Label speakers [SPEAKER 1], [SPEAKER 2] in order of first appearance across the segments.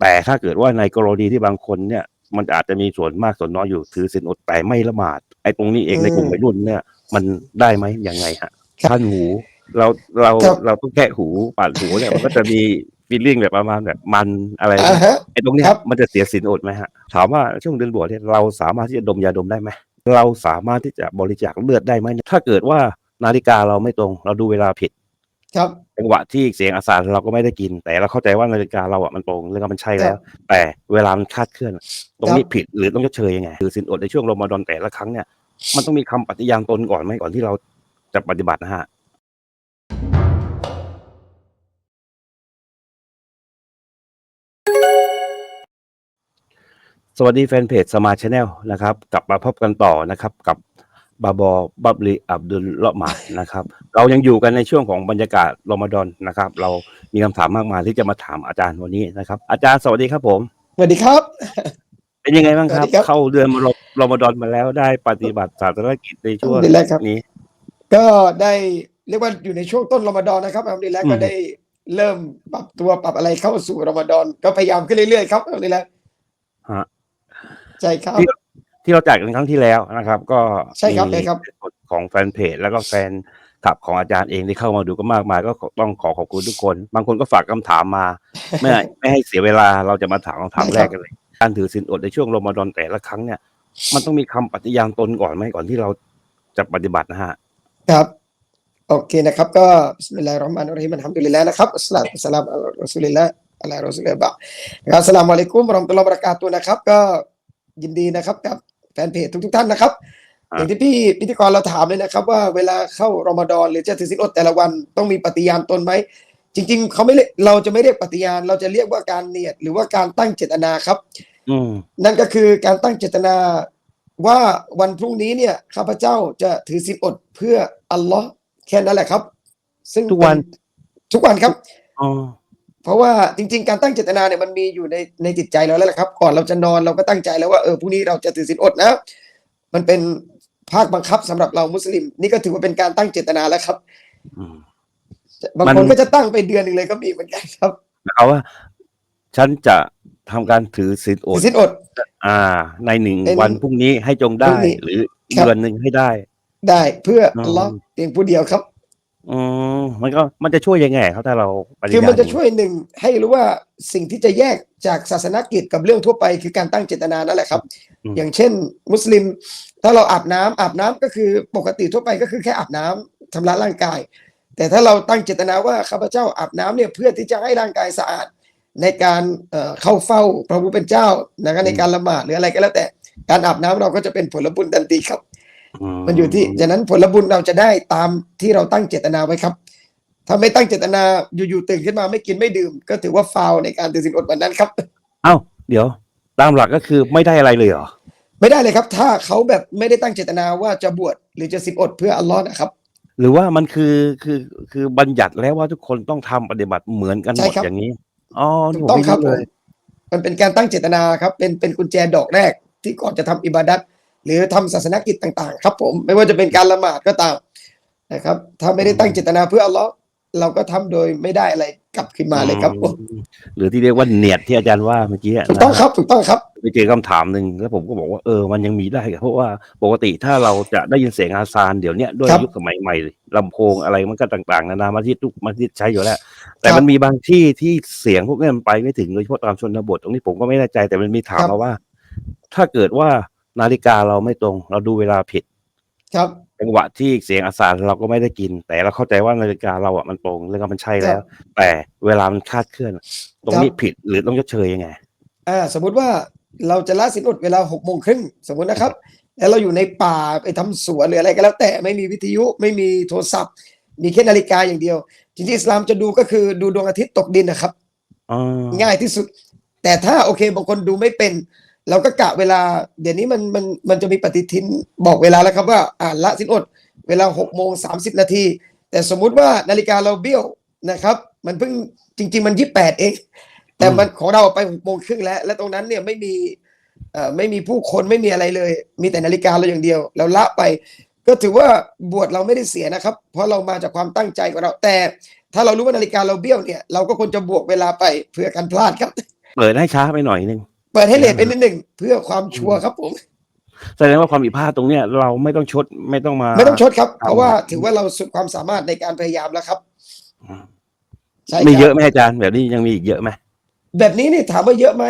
[SPEAKER 1] แต่ถ้าเกิดว่าในกรณีที่บางคนเนี่ย มันอาจจะมีส่วนมากส่วนน้อยอยู่ถือศีลอดแต่ไม่ละหมาดไอ้ตรงนี้เอง
[SPEAKER 2] อืม
[SPEAKER 1] ในกลุ่มวัยรุ่นเนี่ย มันได้ไหมยังไงฮะ
[SPEAKER 2] ครับ
[SPEAKER 1] ท่านหูเราเรา
[SPEAKER 2] ครับ
[SPEAKER 1] เราต้องแค่หูปาดหูเนี่ยมันก็จะมีฟีลลิ่งแบบประมาณแบบมันอะไร
[SPEAKER 2] อ่าฮะ
[SPEAKER 1] ไอ้ตรงเนี้ย
[SPEAKER 2] ครับ
[SPEAKER 1] มันจะเสียศีลอดไหมฮะถามว่าช่วงเดือนบวชเนี่ยเราสามารถที่จะดมยาดมได้ไหมเราสามารถที่จะบริจาคเลือดได้ไหมถ้าเกิดว่านาฬิกาเราไม่ตรง เราดูเวลาผิด
[SPEAKER 2] ครับ
[SPEAKER 1] จังหวะที่เสียงอาสาเราก็ไม่ได้กิน แต่เราเข้าใจว่านาฬิกาเราอะมันตรงแล้วก็มันใช่แล้ว แต่เวลามันคลาดเคลื่อน ตรงนี้ผิดหรือต้องชดเชยยังไงคือสินอดในช่วงรอมฎอนแต่ละครั้งเนี่ยมันต้องมีคำปฏิญาณตนก่อนไหมก่อนที่เราจะปฏิบัตินะฮะสวัสดีแฟนเพจสมาชแนลนะครับ กลับมาพบกันต่อนะครับ กับ บาบอบับลีอับดุลเลาะหมาดนะครับ เรายังอยู่กันในช่วงของบรรยากาศรอมฎอนนะครับ เรามีคำถามมากมายที่จะมาถามอาจารย์วันนี้นะครับ อาจารย์สวัสดีครับผม
[SPEAKER 2] สวัสดีครับ
[SPEAKER 1] เป็นยังไงบ้างครับ
[SPEAKER 2] สวัสดีครับ
[SPEAKER 1] เข้าเดือนรอรอมฎอนมาแล้วได้ปฏิบัติศาสนกิจในช่วง
[SPEAKER 2] อัลฮัมดุลิลละห์ครับ
[SPEAKER 1] นี้
[SPEAKER 2] ก็ได้เรียกว่าอยู่ในช่วงต้นรอมฎอนนะครับอัลฮัมดุลิลละห์
[SPEAKER 1] อืม
[SPEAKER 2] ก็ได้เริ่มปรับตัวปรับอะไรเข้าสู่รอมฎอนก็พยายามขึ้นเรื่อยๆครับอัลฮัมดุลิลละห์
[SPEAKER 1] ฮะ
[SPEAKER 2] ใช่ครับ
[SPEAKER 1] ที่เราจัดกันครั้งที่แล้วนะครับ ก็
[SPEAKER 2] ใช่ครับ
[SPEAKER 1] มี
[SPEAKER 2] ใช่ครับ
[SPEAKER 1] ของแฟนเพจแล้วก็แฟนคลับของอาจารย์เองที่เข้ามาดูก็มากมาย ก็ต้องขอขอบคุณทุกคน บางคนก็ฝากคำถามมา ไม่ไม่ให้เสียเวลาเราจะมาถามคำถามแรกกันเลย การถือศีลอดในช่วงรอมฎอนแต่ละครั้งเนี่ย มันต้องมีคำปฏิญาณตนก่อนไหมก่อนที่เราจะปฏิบัตินะฮะ
[SPEAKER 2] ครับโอเคนะครับก็บิสมิลลาฮิรเราะห์มานิรเราะฮีมอัลฮัมดุลิลละห์นะครับอัสสลาตุวัสสลามอะลารอซูลิลละห์อะลารอซูลิลละห์บะครับอัสสลามุอะลัยกุมวะเราะห์มะตุลลอฮ์วะบะเราะกาตุฮ์นะครับ ก็ยินดีนะครับกับ แฟนเพจทุกๆท่านนะครับ
[SPEAKER 1] อ่า
[SPEAKER 2] อย่างที่พี่พิธีกรเราถามเลยนะครับ ว่าเวลาเข้ารอมฎอนหรือจะถือศีลอดแต่ละวันต้องมีปฏิญาณตนไหมจริง ๆเขาไม่เรียกเราจะไม่เรียกปฏิญาณ เราจะเรียกว่าการเนียดหรือว่าการตั้งเจตนาครับ
[SPEAKER 1] อืม
[SPEAKER 2] นั่นก็คือการตั้งเจตนาว่าวันพรุ่งนี้เนี่ยข้าพเจ้าจะถือศีลอดเพื่ออัลลอฮ์แค่นั้นแหละครับ ซึ่ง
[SPEAKER 1] ทุกวัน
[SPEAKER 2] เป็ทุกวันครับ
[SPEAKER 1] อ๋อ
[SPEAKER 2] เพราะว่าจริง ๆ การตั้งเจตนาเนี่ยมันมีอยู่ในในจิตใจเราแล้วแหละครับ ก่อนเราจะนอนเราก็ตั้งใจแล้วว่าเออพรุ่งนี้เราจะถือศีลอดนะ มันเป็นภาคบังคับสำหรับเรามุสลิม นี่ก็ถือว่าเป็นการตั้งเจตนาแล้วครับ
[SPEAKER 1] อืม
[SPEAKER 2] บาง
[SPEAKER 1] มัน
[SPEAKER 2] คนก็จะตั้งไปเดือนหนึ่งเลยก็มีเหมือนกันครับ
[SPEAKER 1] เอาว่า ฉันจะทำการถือศีลอ
[SPEAKER 2] ถื
[SPEAKER 1] ด
[SPEAKER 2] อศีลอด
[SPEAKER 1] อ่า ในหนึ่ง
[SPEAKER 2] เป็น
[SPEAKER 1] วันพรุ่งนี้ให้จง
[SPEAKER 2] พ
[SPEAKER 1] ได้
[SPEAKER 2] รุ่งนี้
[SPEAKER 1] หรือ
[SPEAKER 2] ครับ
[SPEAKER 1] เดือนหนึ่งให้ได้
[SPEAKER 2] ได้เพื่อ
[SPEAKER 1] อืม
[SPEAKER 2] อัลลอฮ์เพียงผู้เดียวครับ
[SPEAKER 1] อืมมันก็มันจะช่วยยังไงครับถ้าเราปฏิญาณ
[SPEAKER 2] คือมันจะช่วยหนึ่งให้รู้ว่าสิ่งที่จะแยกจากศาสนกิจกับเรื่องทั่วไปคือการตั้งเจตนานั่นแหละครับ อย่างเช่น มุสลิม ถ้าเราอาบน้ำอาบน้ำก็คือปกติทั่วไปก็คือแค่อาบน้ำชำระร่างกาย แต่ถ้าเราตั้งเจตนาว่าข้าพเจ้าอาบน้ำเนี่ยเพื่อที่จะให้ร่างกายสะอาด ในการเอ่อเข้าเฝ้าพระผู้เป็นเจ้านะครับในการละหมาดหรืออะไรก็แล้วแต่การอาบน้ำเราก็จะเป็นผลบุญทันทีครับ มันอยู่ที่ฉะนั้นผลบุญเราจะได้ตามที่เราตั้งเจตนาไว้ครับ ถ้าไม่ตั้งเจตนาอยู่ๆตื่นขึ้นมาไม่กินไม่ดื่ม ก็ถือว่าฟาวล์ในการถือศีลอดวันนั้นครับ
[SPEAKER 1] เอ้า เดี๋ยว ตามหลักก็คือไม่ได้อะไรเลยเหรอ
[SPEAKER 2] ไม่ได้เลยครับ ถ้าเขาแบบไม่ได้ตั้งเจตนาว่าจะบวชหรือจะศีลอดเพื่ออัลลอฮ์นะครับ
[SPEAKER 1] หรือว่ามันคือคือคือบัญญัติแล้วว่าทุกคนต้องทำปฏิบัติเหมือนกันห
[SPEAKER 2] ใช่
[SPEAKER 1] มด
[SPEAKER 2] ครับ
[SPEAKER 1] อย่างนี้อ๋อ
[SPEAKER 2] ถู
[SPEAKER 1] นี่
[SPEAKER 2] ก
[SPEAKER 1] ผม
[SPEAKER 2] ต้อง
[SPEAKER 1] ไม่
[SPEAKER 2] ครับ
[SPEAKER 1] รู้เลย
[SPEAKER 2] มันเป็นการตั้งเจตนาครับ เป็นเป็นกุญแจดอกแรกที่ก่อนจะทำอิบาดัต หรือทำศาสนกิจต่าง ๆ ครับผมไม่ว่าจะเป็นการละหมาดก็ตามนะครับ ถ้าไม่ได้ตั้งเจตนาเพื่ออัลลอฮ์เราก็ทำโดยไม่ได้อะไรกลับขึ้นมาเลยครับผม
[SPEAKER 1] อืมหรือที่เรียกว่าเนียดที่อาจารย์ว่าเมื่อกี้
[SPEAKER 2] ถูกต้อง
[SPEAKER 1] นะ
[SPEAKER 2] ครับถูกต้องครับ
[SPEAKER 1] ไปเจอคำถามหนึ่งแล้วผมก็บอกว่าเออมันยังมีได้เพราะว่าปกติถ้าเราจะได้ยินเสียงอาซานเดี๋ยวเนี้ยด้วย
[SPEAKER 2] ครับ
[SPEAKER 1] ยุคสมัยใหม่ลำโพงอะไรมันก็ต่างๆนานามาที่ทุกมาที่ใช้อยู่แล้ว แต่
[SPEAKER 2] ครับ
[SPEAKER 1] มันมีบางที่ที่เสียงพวกนี้มันไปไม่ถึงโดยเฉพาะตามชนบทตรงนี้ผมก็ไม่แน่ใจแต่มันมีถาม
[SPEAKER 2] ครับ
[SPEAKER 1] มาว่า ถ้าเกิดว่า นาฬิกาเราไม่ตรง เราดูเวลาผิด
[SPEAKER 2] ครับ
[SPEAKER 1] จังหวะที่เสียงอาซานเราก็ไม่ได้กิน แต่เราเข้าใจว่านาฬิกาเราอะมันตรงแล้วก็มันใช่แล้ว แต่เวลามันคลาดเคลื่อน ตรงนี้ผิดหรือต้องชดเชยยังไง
[SPEAKER 2] อ่าสมมุติว่าเราจะละสินอดเวลาหกโมงครึ่งสมมตินะครับ แล้วเราอยู่ในป่าไปทำสวนหรืออะไรก็แล้ว แต่ไม่มีวิทยุไม่มีโทรศัพท์ มีแค่นาฬิกาอย่างเดียว จริงๆอิสลามจะดูก็คือดูดวงอาทิตย์ตกดินนะครับ
[SPEAKER 1] อ๋อ
[SPEAKER 2] ง่ายที่สุด แต่ถ้าโอเคบางคนดูไม่เป็น เราก็กะเวลา เดี๋ยวนี้มันมันมันจะมีปฏิทินบอกเวลาแล้วครับว่าอ่าละสินอด เวลาหกโมงสามสิบนาที แต่สมมุติว่านาฬิกาเราเบี้ยวนะครับ มันเพิ่งจริง ๆ มันยี่แปดเองแต่มันของเราไปหกโมงครึ่งแล้ว และตรงนั้นเนี่ยไม่มีเอ่อไม่มีผู้คนไม่มีอะไรเลย มีแต่นาฬิกาเราอย่างเดียว เราละไป ก็ถือว่าบวชเราไม่ได้เสียนะครับ เพราะเรามาจากความตั้งใจของเรา แต่ถ้าเรารู้ว่านาฬิกาเราเบี้ยวเนี่ย เราก็ควรจะบวกเวลาไปเพื่อการพลาดครับ
[SPEAKER 1] เปิดให้ช้าไปหน่อยนึง
[SPEAKER 2] เปิดให้เลทไปนิดหนึ่งเพื่อความชัวร์ครับผม
[SPEAKER 1] แสดงว่าความผิดพลาดตรงเนี้ยเราไม่ต้องชดไม่ต้องมา
[SPEAKER 2] ไม่ต้องชดครับ
[SPEAKER 1] ครับ
[SPEAKER 2] เพราะว่าถือว่าเราสุดความสามารถในการพยายามแล้วครับ
[SPEAKER 1] อืม
[SPEAKER 2] ใช่
[SPEAKER 1] มี
[SPEAKER 2] ค
[SPEAKER 1] เย
[SPEAKER 2] รั
[SPEAKER 1] อะ
[SPEAKER 2] บ
[SPEAKER 1] ไหมอาจารย์แบบนี้ยังมีอีกเยอะไหม
[SPEAKER 2] แบบนี้นี่ถามว่าเยอะไหม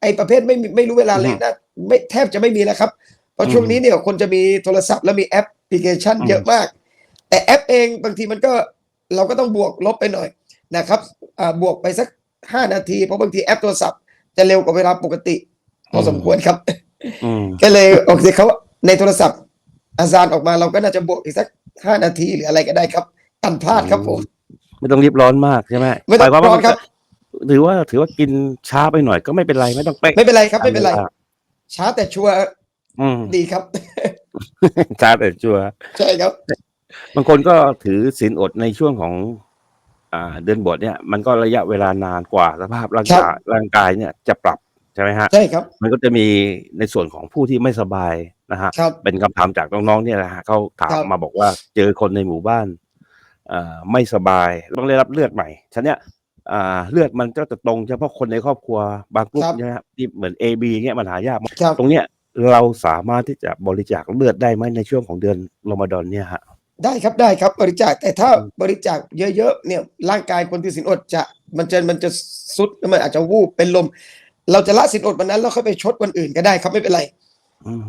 [SPEAKER 2] ไอ้ประเภทไม่มีไม่รู้เวลาเลยนะไม่แทบจะไม่มีแล้วครับ เพราะช่วงนี้เนี่ยคนจะมีโทรศัพท์แล้วมีแอปพลิเคชัน เยอะมาก แต่แอปเองบางทีมันก็เราก็ต้องบวกลบไปหน่อยนะครับอ่าบวกไปสักห้านาทีเพราะบางทีแอปโทรศัพท์ จะเร็วกว่าเวลาปกติ พอสมควรครับ
[SPEAKER 1] อืม
[SPEAKER 2] ก็เลยโอเคเขาในโทรศัพท์อาจารย์ออกมาเราก็น่าจะบวกอีกสักห้านาทีหรืออะไรก็ได้ครับกันพลาดครับผม
[SPEAKER 1] ไม่ต้องรีบร้อนมากใช่ไหม
[SPEAKER 2] ไม่ต้อง
[SPEAKER 1] หายความว่า
[SPEAKER 2] ร้อนครับ
[SPEAKER 1] ถือว่าถือว่ากินช้าไปหน่อยก็ไม่เป็นไรไม่ต้องเป๊ะ
[SPEAKER 2] ไม่เป็นไรครับไม่เป็นไร ช้าแต่ชัวร์
[SPEAKER 1] อืม
[SPEAKER 2] ดีครับ
[SPEAKER 1] ช้าแต่ชัวร์
[SPEAKER 2] ใช่ครับ
[SPEAKER 1] บางคนก็ถือศีลอดในช่วงของ อ่าเดือนบวชเนี่ยมันก็ระยะเวลานานกว่าสภาพร่าง
[SPEAKER 2] ครับ
[SPEAKER 1] กายร่างกายเนี่ยจะปรับใช่ไหมฮะ
[SPEAKER 2] ใช่ครับ
[SPEAKER 1] มันก็จะมีในส่วนของผู้ที่ไม่สบายนะฮะ
[SPEAKER 2] ครับ
[SPEAKER 1] เป็นคำถามจากน้องๆเนี่ยนะฮะเขาถาม
[SPEAKER 2] ครับ
[SPEAKER 1] มาบอกว่าเจอคนในหมู่บ้านเอ่อไม่สบายต้องได้รับเลือดใหม่ฉะเนี้ยอ่าเลือดมันก็จะตรงเฉพาะคนในครอบครัวบางกลุ่มใช่ไหมครับที่เหมือน A B เงี้ยมันหายากมาก
[SPEAKER 2] ครับ
[SPEAKER 1] ตรงเนี้ยเราสามารถที่จะบริจาคเลือดได้ไหมในช่วงของเดือนรอมฎอนเนี่ยฮะ
[SPEAKER 2] ได้ครับได้ครับบริจาคแต่ถ้าบริจาคเยอะๆเนี่ยร่างกายคนที่สินอดจะมันจะมันจะสุดแล้วมันอาจจะวูบเป็นลม เราจะละสินอดวันนั้นแล้วค่อยไปชดวันอื่นก็ได้ครับไม่เป็นไร
[SPEAKER 1] อืม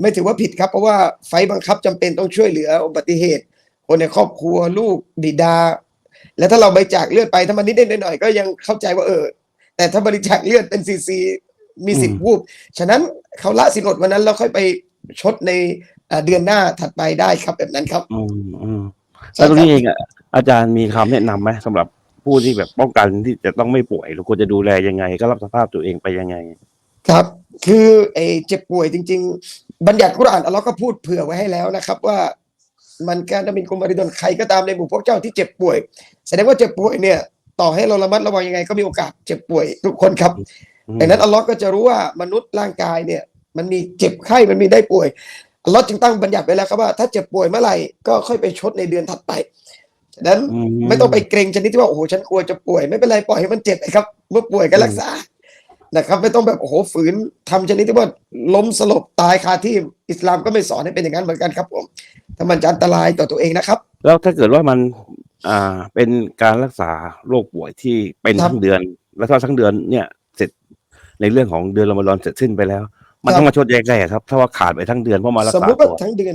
[SPEAKER 2] ไม่ถือว่าผิดครับ เพราะว่าไฟล์บังคับจำเป็นต้องช่วยเหลืออุบัติเหตุ คนในครอบครัวลูกบิดา แล้วถ้าเราบริจาคเลือดไปถ้ามันนิดๆหน่อยๆก็ยังเข้าใจว่าเออ แต่ถ้าบริจาคเลือดเป็นซีซีมีสิทธิ์วูบฉะนั้นเขาละสินอดวันนั้นแล้วค่อยไปชดในอ่า เดือนหน้าถัดไปได้ครับแบบนั้นครับ
[SPEAKER 1] อืมอืม
[SPEAKER 2] ใช่
[SPEAKER 1] แล้วตรง
[SPEAKER 2] ครับ
[SPEAKER 1] นี้เองอะอาจารย์มีคำแนะนำไหมสำหรับผู้ที่แบบป้องกันที่จะต้องไม่ป่วยหรือควรจะดูแลยังไง ก็รับสภาพตัวเองไปยังไง
[SPEAKER 2] ครับ คือไอ้เจ็บป่วยจริง ๆ บัญญัติกุรอานอัลเลอฮ์ก็พูดเผื่อไว้ให้แล้วนะครับ ว่ามันการดมินกุมบริดนใครก็ตามในหมู่พวกเจ้าที่เจ็บป่วย แสดงว่าเจ็บป่วยเนี่ย ต่อให้เราระมัดระวังยังไง ก็มีโอกาสเจ็บป่วยทุกคนครับ
[SPEAKER 1] อืม
[SPEAKER 2] ดังนั้นอัลเลอฮ์ก็จะรู้ว่ามนุษย์ร่างกายเนี่ย มันมีเจ็บไข้มันมีได้ป่วย อัลเลอฮ์จึงตั้งบัญญัติไว้แล้วครับว่าถ้าเจ็บป่วยเมื่อไหร่ก็ค่อยไปชดในเดือนถัดไปฉะนั้น
[SPEAKER 1] อื
[SPEAKER 2] ไม่ต้องไปเกรงชนิดที่ว่าโอ้โหฉันกลัวจะป่วยไม่เป็นไรปล่อยให้มันเจ็บนะครับ เมื่อป่วยก็รักษานะครับ ไม่ต้องแบบโอ้โหฝืนทำชนิดที่ว่าล้มสลบตายคาที่อิสลามก็ไม่สอนให้เป็นอย่างนั้นเหมือนกันครับผมถ้ามันจะอันตรายต่อตัวเองนะครับ
[SPEAKER 1] แล้วถ้าเกิดว่ามันอ่าเป็นการรักษาโรคป่วยที่เป็น
[SPEAKER 2] ครับ
[SPEAKER 1] ทั้งเดือน แล้วถ้าทั้งเดือนเนี่ยเสร็จในเรื่องของเดือนรอมฎอนเสร็จสิ้นไปแล้ว มันต้องมาชดแยกได้ครับ ถ้าว่าขาดไปทั้งเดือนเพราะมารัก
[SPEAKER 2] สม
[SPEAKER 1] ษา
[SPEAKER 2] มุติว่า
[SPEAKER 1] ตัว
[SPEAKER 2] ทั้งเดือน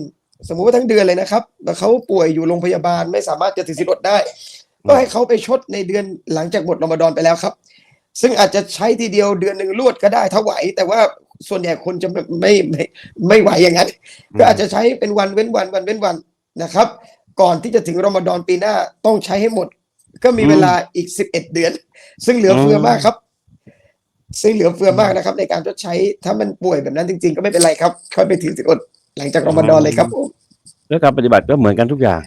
[SPEAKER 2] สมมุติว่าทั้งเดือนเลยนะครับ แล้วเขาป่วยอยู่โรงพยาบาลไม่สามารถจะถือศีลอดได้ ก็ให้เขาไปชดในเดือนหลังจากหมดรอมฎอนไปแล้วครับ ซึ่งอาจจะใช้ทีเดียวเดือนหนึ่งรวดก็ได้ถ้าไหว แต่ว่าส่วนใหญ่คนจะไม่ไม่ไม่ไม่ไหวอย่างนั้น ก็อาจจะใช้เป็นวันเว้นวันวันเว้นวันนะครับ ก่อนที่จะถึงรอมฎอนปีหน้าต้องใช้ให้หมด ก็มีเวลาอีกสิบเอ็ดเดือน ซึ่งเหลือเฟือมากครับ ซึ่งเหลือเฟือมากนะครับ ในการชดใช้ถ้ามันป่วยแบบนั้นจริง ๆ ก็ไม่เป็นไรครับค่อยไปถือสิอดหลังจากรอมฎอนเลยครับผม
[SPEAKER 1] แล้วการปฏิบัติก็เหมือนกันทุกอย่าง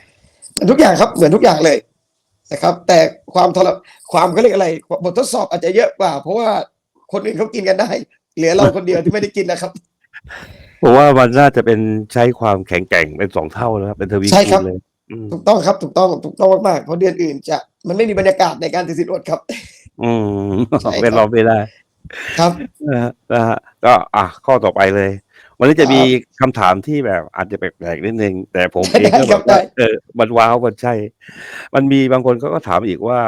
[SPEAKER 2] ทุกอย่างครับเหมือนทุกอย่างเลยนะครับ แต่ความทรความเขาเรียกอะไรบททดสอบอาจจะเยอะกว่า เพราะว่าคนอื่นเขากินกันได้ เหลือเราคนเดียวที่ไม่ได้กินนะครับ
[SPEAKER 1] ผมว่ามันน่าจะเป็นใช้ความแข็งแกร่งเป็นสองเท่าแล้วครับ เป็นทวี
[SPEAKER 2] ใช่
[SPEAKER 1] คู
[SPEAKER 2] ครั
[SPEAKER 1] ณ
[SPEAKER 2] บ
[SPEAKER 1] เลยอืม
[SPEAKER 2] ถูกต้องครับถูกต้องถูกต้องมากๆเพราะเดือนอื่นจะมันไม่มีบรรยากาศในการถือสินอดครับ
[SPEAKER 1] อืม
[SPEAKER 2] ใช่ครับ
[SPEAKER 1] เป็นรอไม่ได้
[SPEAKER 2] ครับ
[SPEAKER 1] นะฮะนะฮะก็อะข้อต่อไปเลย วันนี้จะ
[SPEAKER 2] ครับ
[SPEAKER 1] มีคำถามที่แบบอาจจะแปลกๆนิดนึง แต่ผม
[SPEAKER 2] ได้
[SPEAKER 1] เองก็
[SPEAKER 2] ค
[SPEAKER 1] แบ
[SPEAKER 2] รับบ
[SPEAKER 1] ว่า
[SPEAKER 2] ได้
[SPEAKER 1] เออมันว้าวมันใช่ มันมีบางคนเขาก็ถามอีกว่า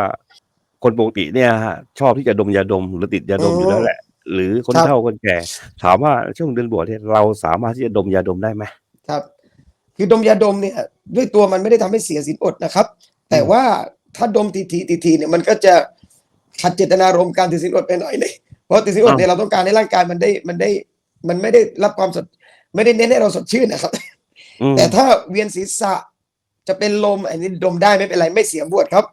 [SPEAKER 1] คนปกติเนี่ยฮะชอบที่จะดมยาดมหรือติดยาดมอยู่แล้วแหละ หรือคน
[SPEAKER 2] ครับ
[SPEAKER 1] เฒ่าคนแก่ ถามว่าช่วงเดือนบวชเนี่ยเราสามารถที่จะดมยาดมได้ไหม
[SPEAKER 2] ครับ คือดมยาดมเนี่ย ด้วยตัวมันไม่ได้ทำให้เสียสินอดนะครับแต่ว่าถ้าดมทีทีทีทีเนี่ยมันก็จะขัดเจตนารมณ์การถือสินอดไปหน่อยเลยเพ ราะถือสินอดเนี่ยเราต้องการให้ร่างกายมันได้มันได้ มันไม่ได้รับความสด ไม่ได้เน้นให้เราสดชื่นนะครับ
[SPEAKER 1] อืม
[SPEAKER 2] แต่ถ้าเวียนศีรษะจะเป็นลมอันนี้ดมได้ไม่เป็นไรไม่เสียบวชครับ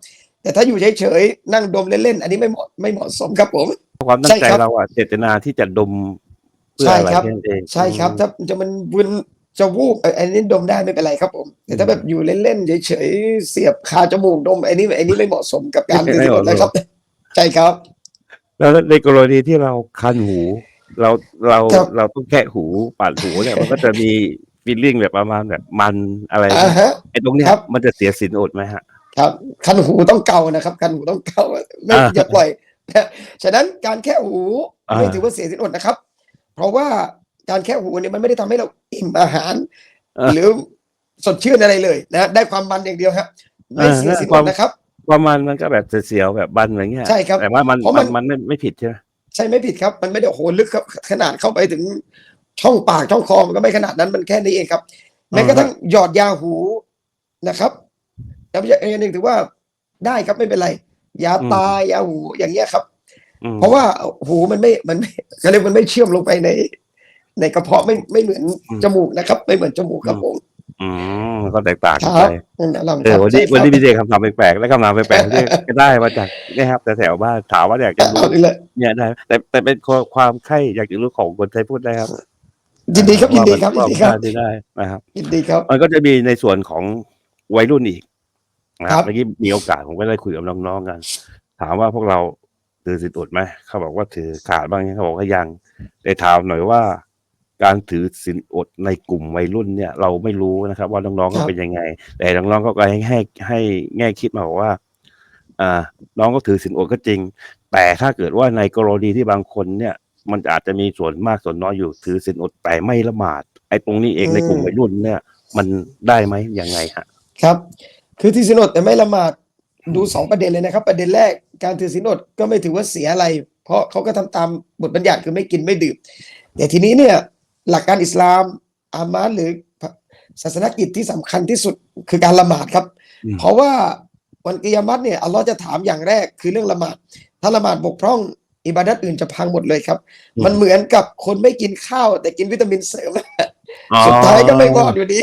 [SPEAKER 2] แต่ถ้าอยู่เฉยๆนั่งดมเล่นๆอันนี้ไม่เหมาะไม่เหมาะสมครับผม
[SPEAKER 1] ความตั้
[SPEAKER 2] ใช่
[SPEAKER 1] งใจ
[SPEAKER 2] ครับ
[SPEAKER 1] เราอะเจตนาที่จะดมเพื่อ
[SPEAKER 2] ใช่
[SPEAKER 1] อะไร
[SPEAKER 2] ครับ
[SPEAKER 1] แค่นั้นเอง
[SPEAKER 2] ใช่ครับ ถ้าจะมันวุนจะวูบเอ่ออันนี้ดมได้ไม่เป็นไรครับผม แต่ถ้าแบบอยู่เล่นๆเฉยๆเสียบคาจมูกดมอันนี้อันนี้ไม่เหมาะสมกับการถือศีลอดนะครับใช่ครับ
[SPEAKER 1] แล้วในกรณีที่เราคันหู เราเรา
[SPEAKER 2] ครับ
[SPEAKER 1] เราต้องแค่หูปาดหูเนี่ย มันก็จะมีฟีลลิ่งแบบประมาณแบบมันอะไร
[SPEAKER 2] อ่าฮะ
[SPEAKER 1] ไอ้ตรงเนี้ย
[SPEAKER 2] ครับ
[SPEAKER 1] มันจะเสียสินอดไหมฮะ
[SPEAKER 2] ครับคันหูต้องเกานะครับคันหูต้องเกาไม่
[SPEAKER 1] อ่า
[SPEAKER 2] อย่าปล่อยฉะนั้นการแค่หู
[SPEAKER 1] อ่า
[SPEAKER 2] ไม่ถือว่าเสียสินอดนะครับ เพราะว่าการแค่หูเนี่ยมันไม่ได้ทำให้เราอิ่มอาหาร
[SPEAKER 1] เออ
[SPEAKER 2] หรือสดชื่นอะไรเลยนะได้ความมันอย่างเดียวครับไม่เสียสินอดนะครับ
[SPEAKER 1] ประมาณมันก็แบบเสียวๆแบบบันอะไรเงี้ย
[SPEAKER 2] ใช่ครับ
[SPEAKER 1] แต่ว่ามัน
[SPEAKER 2] เพราะมั
[SPEAKER 1] มัน นมันไม่ไม่ผิดใช่ไหม
[SPEAKER 2] ใช่ไม่ผิดครับ มันไม่ได้โอ้โหลึกครับขนาดเข้าไปถึงช่องปากช่องคอมันก็ไม่ขนาดนั้นมันแค่นี้เองครับแม้กระทั่งหยอดยาหูนะครับแล้วอย่างหนึ่งถือว่าได้ครับไม่เป็นไร ยาตายยาหูอย่างเงี้ยครับ
[SPEAKER 1] อืม
[SPEAKER 2] เพราะว่าหูมันไม่มันไม่เขาเรียกมันไม่เชื่อมลงไปใน ในกระเพาะไม่ไม่เหมือนจมูกนะครับ ไม่เหมือนจมูกครับผม
[SPEAKER 1] อืมมันก็แตกต่าง
[SPEAKER 2] ค
[SPEAKER 1] กัน
[SPEAKER 2] รั
[SPEAKER 1] ไป
[SPEAKER 2] บนั่นนะลำ
[SPEAKER 1] เอ
[SPEAKER 2] ค
[SPEAKER 1] อ
[SPEAKER 2] รับ
[SPEAKER 1] วันนี้
[SPEAKER 2] ใช่ครับ
[SPEAKER 1] วันนี้พี่เจคำถามแปลกๆและคำถามแปลกๆที่ก็ได้มาจากนี่ครับแต่แถวบ้านถามว่าอยากจะรู้
[SPEAKER 2] เอาอีกเลย
[SPEAKER 1] เนี่ยได้แต่แต่เป็นความใคร่อยากจะรู้ของคนไทยพูดได้ครับ
[SPEAKER 2] ยินดีครับยินดีครับยิ
[SPEAKER 1] ว่าน
[SPEAKER 2] ดี
[SPEAKER 1] มัน
[SPEAKER 2] ครับ
[SPEAKER 1] ว่ามันได้นะครับ
[SPEAKER 2] ยินดีครับ
[SPEAKER 1] มันก็จะมีในส่วนของวัยรุ่นอีกนะค
[SPEAKER 2] ครั
[SPEAKER 1] รับบ เมื่อกี้มีโอกาสผมก็ได้คุยกับน้องๆกัน ถามว่าพวกเราถือสินอดไหมเขาบอกว่าถือขาดบ้างเขาบอกว่ายังแต่ถามหน่อยว่า การถือสินอดในกลุ่มวัยรุ่นเนี่ย เราไม่รู้นะครับว่าน้องๆ
[SPEAKER 2] ครั
[SPEAKER 1] เขา
[SPEAKER 2] บ
[SPEAKER 1] เป็นยังไง แต่น้องๆก็ให้ให้ให้แง่คิดมาบอกว่า อ่า น้องก็ถือสินอดก็จริง แต่ถ้าเกิดว่าในกรณีที่บางคนเนี่ย มันอาจจะมีส่วนมากส่วนน้อยอยู่ถือสินอดแต่ไม่ละหมาด ไอ้ตรงนี้เองในกลุ่มวัยรุ่นเนี่ย มันได้ไหมยังไงฮะ
[SPEAKER 2] ครับ คือที่สินอดแต่ไม่ละหมาดดูสองประเด็นเลยนะครับ ประเด็นแรก การถือสินอดก็ไม่ถือว่าเสียอะไร เพราะเขาก็ทำตามบทบัญญัติ คือไม่กินไม่ดื่ม แต่ทีนี้เนี่ย หลักการอิสลามอามาสหรือศาสนกิจที่สำคัญที่สุดคือการละหมาดครับ
[SPEAKER 1] อืม
[SPEAKER 2] เพราะว่าวันกิยามัตเนี่ยอัลลอฮ์จะถามอย่างแรกคือเรื่องละหมาด ถ้าละหมาดบกพร่องอิบาดัตอื่นจะพังหมดเลยครับ มันเหมือนกับคนไม่กินข้าว แต่กินวิตามินเสริมสุดท้ายก็ไม่รอดอยู่ดี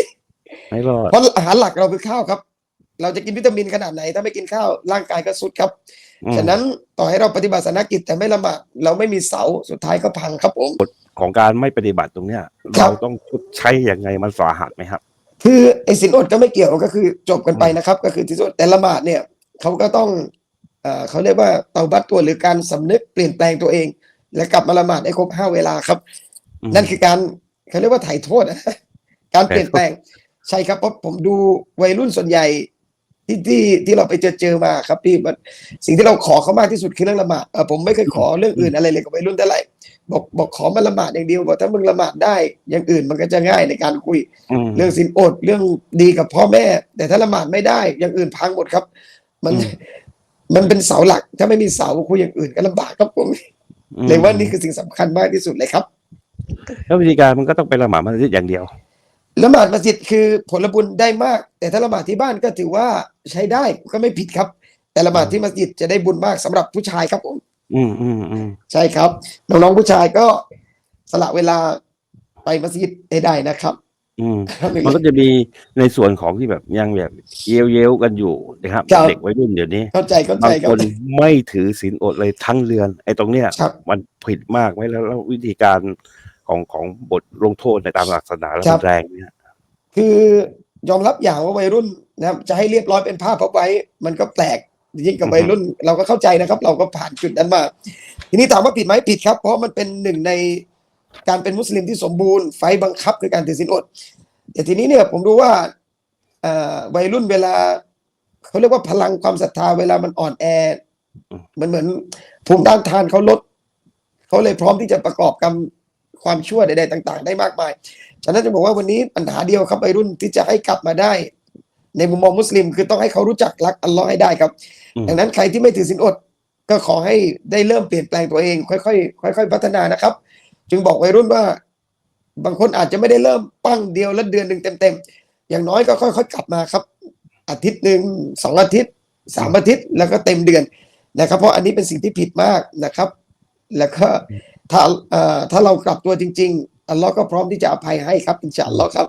[SPEAKER 1] ไม่รอด
[SPEAKER 2] เพราะอาหารหลักเราคือข้าวครับ เราจะกินวิตามินขนาดไหน ถ้าไม่กินข้าวร่างกายก็สุดครับ
[SPEAKER 1] อืม
[SPEAKER 2] ฉะนั้นต่อให้เราปฏิบัติศาสนกิจแต่ไม่ละหมาดเราไม่มีเสาสุดท้ายก็พังครับผม
[SPEAKER 1] ของการไม่ปฏิบัติตรงเนี้ย
[SPEAKER 2] ครั
[SPEAKER 1] เรา
[SPEAKER 2] บ
[SPEAKER 1] ต้องชดใช้ยังไงมันสาหัสไหมครับ
[SPEAKER 2] คือไอ้สินอดก็ไม่เกี่ยวก็คือจบกันไปนะครับ ก็คือที่สุดแต่ละหมาดเนี่ยเขาก็ต้องเอ่อเขาเรียกว่าเตาบัตตัวหรือการสำนึกเปลี่ยนแปลงตัวเอง และกลับมาละหมาดให้ครบห้าเวลาครับ
[SPEAKER 1] อืม
[SPEAKER 2] นั่นคือการเขาเรียกว่าไถ่โทษนะ การเปลี่ยนแปลงใช่ครับเพราะผมดูวัยรุ่นส่วนใหญ่ที่ที่ที่เราไปเจอเจอมาครับพี่มันสิ่งที่เราขอเขามากที่สุดคือเรื่องละหมาดเออผมไม่เคยขอเรื่องอื่นอะไรเลยกับวัยรุ่นเท่าไหร่ บอกบอกขอมาละหมาดอย่างเดียวบอกถ้ามึงละหมาดได้ อย่างอื่นมันก็จะง่ายในการคุย
[SPEAKER 1] อืม
[SPEAKER 2] เรื่องสินอดเรื่องดีกับพ่อแม่ แต่ถ้าละหมาดไม่ได้ อย่างอื่นพังหมดครับ มัน
[SPEAKER 1] อืม
[SPEAKER 2] มันเป็นเสาหลัก ถ้าไม่มีเสาคุยอย่างอื่นก็ลำบากครับผม
[SPEAKER 1] อืม
[SPEAKER 2] เลยว่านี่คือสิ่งสำคัญมากที่สุดเลยครับ
[SPEAKER 1] แล้ววิธีการมันก็ต้องไปละหมาดมัสยิดอย่างเดียว
[SPEAKER 2] ละหมาดมัสยิดคือผลบุญได้มาก แต่ถ้าละหมาดที่บ้านก็ถือว่าใช้ได้ก็ไม่ผิดครับ แต่ละหมาดที่มัสยิดจะได้บุญมากสำหรับผู้ชายครับผม
[SPEAKER 1] อืมอืมอืม
[SPEAKER 2] ใช่ครับ น้องๆผู้ชายก็สละเวลาไปมัสยิดให้ได้นะครับ
[SPEAKER 1] อืม
[SPEAKER 2] ครับ
[SPEAKER 1] มันก็จะมีในส่วนของที่แบบยังแบบเย้ยวเย้ยวๆกันอยู่นะครับ
[SPEAKER 2] ครับ
[SPEAKER 1] เด็กวัยรุ่นเดี๋ยวนี้
[SPEAKER 2] เข้าใจเข้าใจ
[SPEAKER 1] บาง
[SPEAKER 2] ครั
[SPEAKER 1] ค
[SPEAKER 2] บ
[SPEAKER 1] นไม่ถือศีลอดเลยทั้งเรือน ไอ้ตรงเนี้ย
[SPEAKER 2] ครับ
[SPEAKER 1] มันผิดมากไหมแล้วแล้ววิธีการของของบทลงโทษในตามหลักศาสนาแล้ว
[SPEAKER 2] ครั
[SPEAKER 1] มั
[SPEAKER 2] บ
[SPEAKER 1] นแรงเนี่ย
[SPEAKER 2] คือยอมรับอย่างว่าวัยรุ่นนะครับ จะให้เรียบร้อยเป็นผ้าพับไว้ มันก็แปลก ยิ่งกับวัยรุ่นเราก็เข้าใจนะครับ เราก็ผ่านจุดนั้นมา ทีนี้ถามว่าผิดไหมผิดครับ เพราะมันเป็นหนึ่งในการเป็นมุสลิมที่สมบูรณ์ไฟบังคับคือการถือศีลอด แต่ทีนี้เนี่ยผมดูว่าเอ่อวัยรุ่นเวลาเขาเรียกว่าพลังความศรัทธาเวลามันอ่อนแอ มันเหมือนภูมิต้านทานเขาลดเขาเลยพร้อมที่จะประกอบกรรมความชั่วใดๆต่าง ๆ ได้มากมาย ฉะนั้นจะบอกว่าวันนี้ปัญหาเดียวครับวัยรุ่นที่จะให้กลับมาได้ ในมุมมองมุสลิมคือต้องให้เขารู้จักรักอัลลอฮ์ให้ได้ครับ
[SPEAKER 1] อืม
[SPEAKER 2] ดังนั้นใครที่ไม่ถือศีลอด ก็ขอให้ได้เริ่มเปลี่ยนแปลงตัวเอง ค่อยๆค่อย ๆ พัฒนานะครับ จึงบอกวัยรุ่นว่า บางคนอาจจะไม่ได้เริ่มปั้งเดียวแล้วเดือนหนึ่งเต็มๆอย่างน้อยก็ค่อยๆกลับมาครับ อาทิตย์หนึ่งสองอาทิตย์สามอาทิตย์แล้วก็เต็มเดือนนะครับ เพราะอันนี้เป็นสิ่งที่ผิดมากนะครับ แล้วก็ถ้าเอ่อถ้าเรากลับตัวจริง ๆ อัลลอฮ์ก็พร้อมที่จะอภัยให้ครับอินชาอัลลอฮ์ครับ